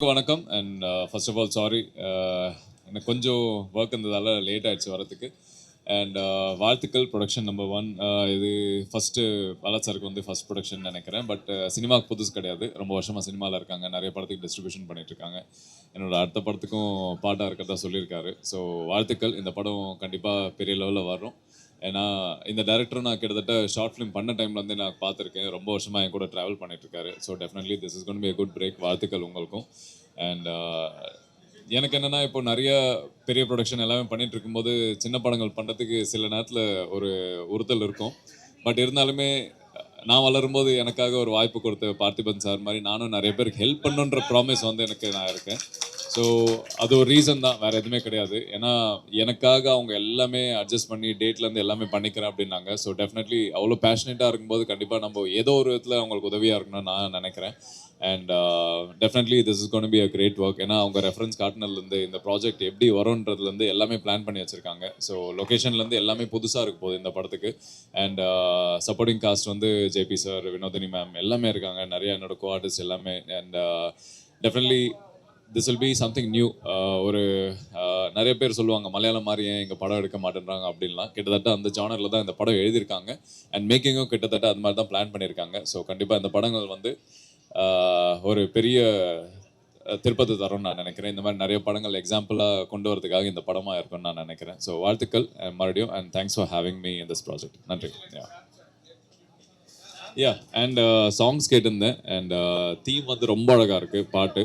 வணக்கம். And first of all sorry எனக்கு கொஞ்சம் ஒர்க் இருந்ததால லேட் ஆயிடுச்சு வரத்துக்கு அண்ட் uh, வாழ்த்துக்கள் ப்ரொடக்ஷன் நம்பர் ஒன் இது ஃபஸ்ட்டு பாலா சாருக்கு வந்து ஃபஸ்ட் ப்ரொடக்ஷன் நினைக்கிறேன். பட் சினிமாவுக்கு uh, புதுசு கிடையாது. ரொம்ப வருஷமாக சினிமாவில் இருக்காங்க. நிறைய படத்துக்கு டிஸ்ட்ரிபியூஷன் பண்ணிட்டு இருக்காங்க என்னோட அடுத்த படத்துக்கும் பாட்டாக இருக்கிறதா சொல்லியிருக்காரு. ஸோ வாழ்த்துக்கள். இந்த படம் கண்டிப்பாக பெரிய லெவலில் வரும். ஏன்னா இந்த டேரக்டரும் நான் கிட்டத்தட்ட ஷார்ட் ஃபிலிம் பண்ண டைம்லேருந்தே நான் பார்த்துருக்கேன். ரொம்ப வருஷமாக என் கூட ட்ராவல் பண்ணிட்டு இருக்காரு so definitely this is gonna be good break வாழ்த்துக்கள் உங்களுக்கும். அண்ட் எனக்கு என்னன்னா இப்போ நிறைய பெரிய ப்ரொடக்ஷன் எல்லாமே பண்ணிட்டு இருக்கும்போது சின்ன படங்கள் பண்ணுறதுக்கு சில நேரத்தில் ஒரு உறுத்தல் இருக்கும். பட் இருந்தாலுமே நான் வளரும்போது எனக்காக ஒரு வாய்ப்பு கொடுத்த பார்த்திபன் சார் மாதிரி நானும் நிறைய பேருக்கு ஹெல்ப் பண்ணுன்ற ப்ராமிஸ் வந்து எனக்கு நான் இருக்கேன். ஸோ அது ஒரு ரீசன் தான். வேறு எதுவுமே கிடையாது. ஏன்னா எனக்காக அவங்க எல்லாமே அட்ஜஸ்ட் பண்ணி டேட்லேருந்து எல்லாமே பண்ணிக்கிறேன் அப்படின்னாங்க. ஸோ டெஃபினெட்லி அவ்வளோ பேஷனேட்டாக இருக்கும்போது கண்டிப்பாக நம்ம ஏதோ ஒரு விதத்தில் அவங்களுக்கு உதவியாக இருக்கணும்னு நான் நினைக்கிறேன். And definitely this is gonna be a great work ஏன்னா அவங்க ரெஃபரன்ஸ் காட்டினதுலேருந்து இந்த ப்ராஜெக்ட் எப்படி வரும்ன்றதுலேருந்து எல்லாமே பிளான் பண்ணி வச்சுருக்காங்க. ஸோ லொக்கேஷன்லேருந்து எல்லாமே புதுசாக இருக்க போகுது இந்த படத்துக்கு. அண்ட் சப்போர்ட்டிங் காஸ்ட் வந்து ஜேபி சார் வினோதினி மேம் எல்லாமே இருக்காங்க. நிறைய என்னோட கோ ஆர்டிஸ்ட் எல்லாமே and definitely uh, this will be something new ஒரு நிறைய பேர் சொல்லுவாங்க மலையாளம் மாதிரி ஏன் இங்கே படம் எடுக்க மாட்டேன்றாங்க? அப்படின்லாம். கிட்டத்தட்ட அந்த ஜானரில் தான் இந்த படம் எழுதியிருக்காங்க. அண்ட் மேக்கிங்கும் கிட்டத்தட்ட அது மாதிரி தான் பிளான் பண்ணியிருக்காங்க. ஸோ கண்டிப்பாக இந்த படங்கள் வந்து ஒரு பெரிய திருப்பத்தை தரும்னு நான் நினைக்கிறேன். இந்த மாதிரி நிறைய படங்கள் எக்ஸாம்பிளாக கொண்டு வரதுக்காக இந்த படமாக இருக்கும்னு நான் நினைக்கிறேன். ஸோ வாழ்த்துக்கள் மறுபடியும் and thanks for having me in this project நன்றி. யா அண்ட் சாங்ஸ் கேட்டிருந்தேன். அண்ட் தீம் uh, வந்து ரொம்ப அழகாக இருக்குது பாட்டு.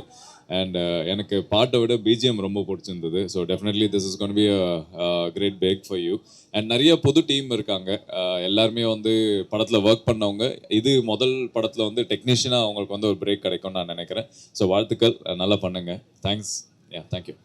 அண்ட் uh, எனக்கு பாட்டை விட பிஜிஎம் ரொம்ப பிடிச்சிருந்தது. So definitely this is gonna be a great break for you and நிறைய புது டீம் இருக்காங்க. Uh, எல்லாருமே வந்து படத்தில் ஒர்க் பண்ணவங்க. இது முதல் படத்தில் வந்து டெக்னீஷியனாக அவங்களுக்கு வந்து ஒரு பிரேக் கிடைக்கும்னு நான் நினைக்கிறேன். ஸோ வாழ்த்துக்கள். நல்லா பண்ணுங்கள் தேங்க்ஸ் யா தேங்க்யூ